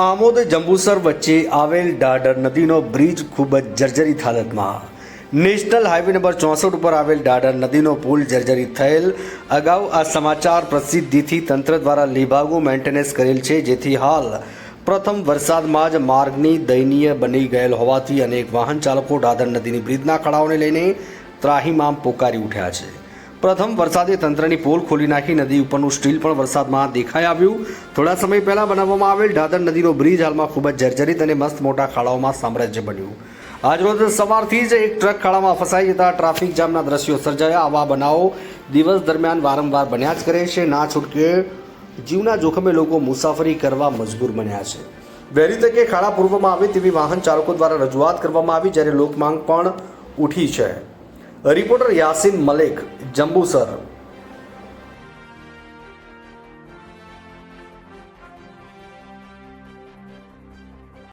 આમોદ જંબુસર વચ્ચે આવેલ ડાડર નદીનો બ્રિજ ખૂબ જ જર્જરિત હાલતમાં. નેશનલ હાઈવે નંબર ચોસઠ ઉપર આવેલ ડાડર નદીનો પુલ જર્જરિત થયેલ. અગાઉ આ સમાચાર પ્રસિદ્ધિથી તંત્ર દ્વારા વિભાગો મેન્ટેનન્સ કરેલ છે, જેથી હાલ પ્રથમ વરસાદમાં જ માર્ગની દયનીય બની ગયેલ હોવાથી અનેક વાહન ચાલકો ડાદર નદીની બ્રિજના ખડાઓને લઈને ત્રાહીમામ પોકારી ઉઠ્યા છે. પ્રથમ વરસાદે તંત્રની પોલ ખોલી નાખી, નદી ઉપરનું સ્ટીલ પણ વરસાદમાં દેખાઈ આવ્યું. થોડા સમય પહેલા બનાવવામાં આવેલ દાદર નદીનો બ્રિજ હાલમાં ખૂબ જ જર્જરિત અને મસ્ત મોટા ખાડાઓમાં સામ્રાજ્ય બન્યું. આજરોજ સવારથી જ એક ટ્રક ખાડામાં ફસાઈ જતા ટ્રાફિક જામના દ્રશ્યો સર્જાયા. આવા બનાવો દિવસ દરમિયાન વારંવાર બન્યા જ કરે છે. ના છૂટકે જીવના જોખમે લોકો મુસાફરી કરવા મજબૂર બન્યા છે. વહેલી તકે ખાડા પૂરવામાં આવે તેવી વાહન ચાલકો દ્વારા રજૂઆત કરવામાં આવી, જ્યારે લોકમાંગ પણ ઉઠી છે. રિપોર્ટર યાસીન મલેક જંબુસર.